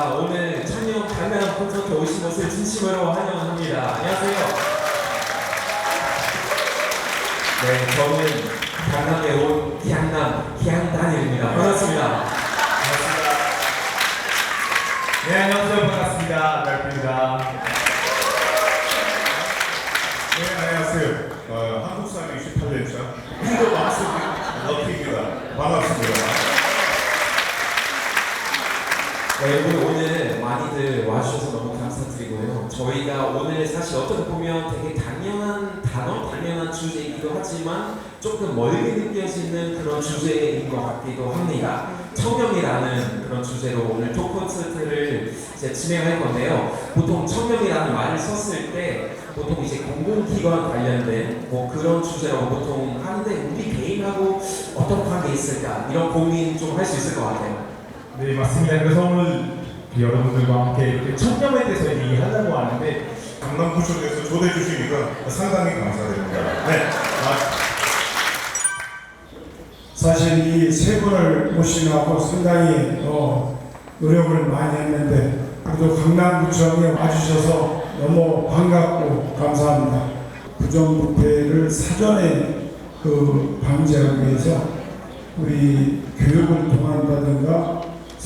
아, 오늘 찬영 강남 콘서트 오신 것을 진심으로 환영합니다. 안녕하세요. 네, 저는 강남에 온 기양남, 기양단일입니다. 반갑습니다. 반갑습니다. 네, 안녕하세요. 반갑습니다. 랄프입니다. 네, 안녕하세요. 어, 한국 사람 28년차. 휘도 마스 러피입니다. 반갑습니다. 네, 여러분 오늘 많이들 와주셔서 너무 감사드리고요. 저희가 오늘 사실 어떻게 보면 되게 당연한 단어, 당연한 주제이기도 하지만 조금 멀게 느껴지는 그런 주제인 것 같기도 합니다. 청렴이라는 그런 주제로 오늘 토크 콘서트를 진행할 건데요. 보통 청렴이라는 말을 썼을 때 보통 이제 공공기관 관련된 뭐 그런 주제라고 보통 하는데 우리 개인하고 어떤 관계 있을까 이런 고민 좀 할 수 있을 것 같아요. 네, 맞습니다. 그래서 오늘 여러분들과 함께 이렇게 청렴에 대해서 얘기하려고 하는데 강남구청에서 초대해 주시니까 상당히 감사드립니다. 네. 아, 사실 이 세 분을 모시려고 상당히 어, 노력을 많이 했는데 그래도 강남구청에 와주셔서 너무 반갑고 감사합니다. 부정부패를 사전에 그 방지하기 위해서 우리 교육을 통한다든가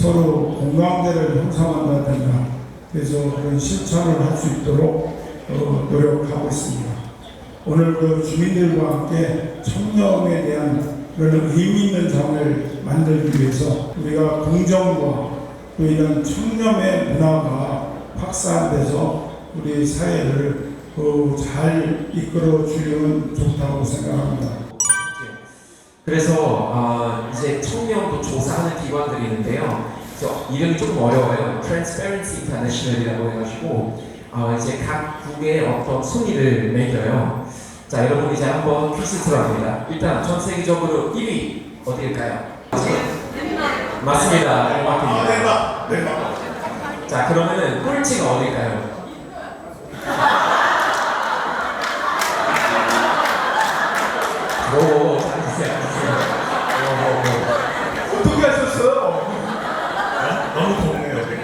서로 공감대를 형성한다든가 그래서 그런 실천을 할 수 있도록 어, 노력하고 있습니다. 오늘 그 주민들과 함께 청렴에 대한 그런 의미 있는 장을 만들기 위해서 우리가 공정과 또 이런 청렴의 문화가 확산돼서 우리 사회를 어, 잘 이끌어 주려면 좋다고 생각합니다. 그래서 아, 이제 청렴도 조사하는 기관들이 있는데요. 저 이름이 조금 어려워요. Transparency International이라고 해가지고 아, 이제 각 국의 어떤 순위를 매겨요. 자, 여러분 이제 한번 퀴즈 들어갑니다. 일단 전 세계적으로 1위 어디일까요? 맞습니다. 아, 덴마크입니다. 네. 자, 그러면은 꼴찌가 어딜까요? 오, 잘했어요. 오, 오, 오. 너무. 여기.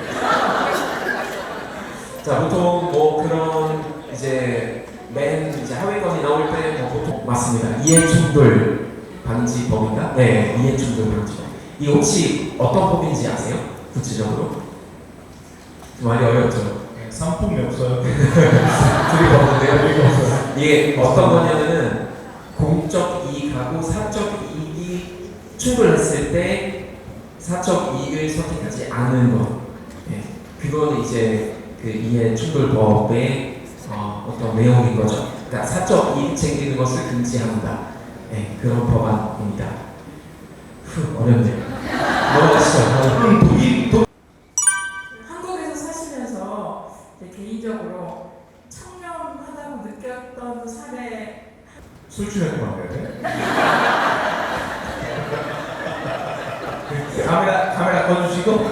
자 보통 뭐 그런 이제 맨 이제 하위권이 나올 때뭐 보통 맞습니다 이해 충돌 방지법인가? 네 이해 충돌 방지법 이 혹시 어떤 법인지 아세요? 구체적으로? 좀 많이 어렵죠? 네, 상품이 없어요. 둘이 없는데요? 없어요. 이게 어떤 거냐면은 공적 이익하고 사적 이익이 충돌했을 때 사적 이익을 선택하지 않는 것. 예, 그거는 이제 그 이해 충돌법의 어, 어떤 내용인 거죠. 그러니까 사적 이익 챙기는 것을 금지한다. 예, 그런 법안입니다. 후, 어렵네요. 넘어가시죠. 그럼 독일 독 한국에서 사시면서 개인적으로 청렴하다고 느꼈던 사례 술 취하지 마 카메라 카메라 꺼주시고.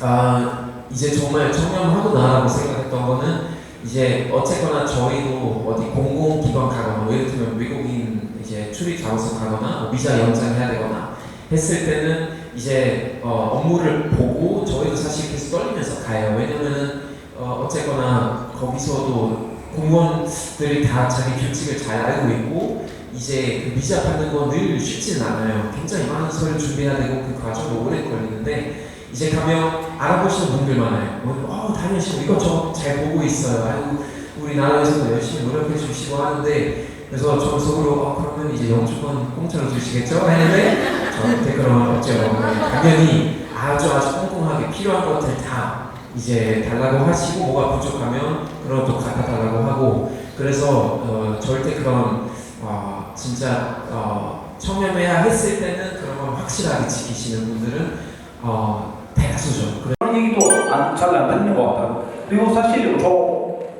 아 이제 정말 청렴하고 나라고 생각했던 거는 이제 어쨌거나 저희도 어디 공공기관 가거나 뭐 예를 들면 외국인 이제 출입 자원서 가거나 뭐 비자 연장해야 되거나 했을 때는 이제 어, 업무를 보고 저희도 사실 계속 떨리면서 가요. 왜냐면은 어, 어쨌거나 거기서도 공무원들이 다 자기 규칙을 잘 알고 있고 이제 그 받는 건 늘 쉽지는 않아요. 굉장히 많은 서류 준비해야 되고 그 과정도 오래 걸리는데 이제 가면 알아보시는 분들 많아요. 뭐, 어, 다니시고 이것저것 잘 보고 있어요. 아이고 우리 나라에서도 열심히 노력해 주시고 하는데 그래서 저 속으로 어, 그러면 이제 영주권 공짜로 주시겠죠? 했는데 저한테 그런 건 없죠. 네, 당연히 아주 아주 꼼꼼하게 필요한 것들 다 이제 달라고 하시고 뭐가 부족하면 그런 또 갖다 달라고 하고 그래서 어, 절대 그런 어, 진짜 어, 청렴해야 했을 때는 그런 걸 확실하게 지키시는 분들은 어, 대다수죠. 그런 얘기도 잘안 듣는 것 같아요. 그리고 사실 저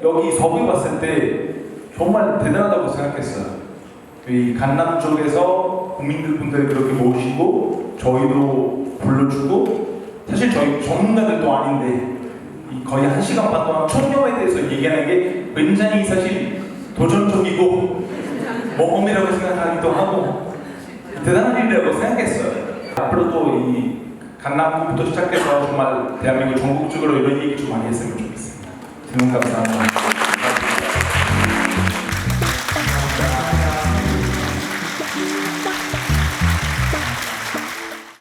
여기 서부에 봤을 때 정말 대단하다고 생각했어요. 이 강남 쪽에서 국민들 분들 그렇게 모시고 저희도 불러주고 사실 저희 전문가들도 아닌데 이 거의 한 시간 반 동안 청렴에 대해서 얘기하는 게 굉장히 사실 도전적이고 모험이라고 생각하기도 하고 대단한 일이라고 생각했어요. 앞으로도 이 강남구부터 시작해서 정말 대한민국 전국적으로 이런 얘기 좀 많이 했으면 좋겠습니다. 질문 감사합니다.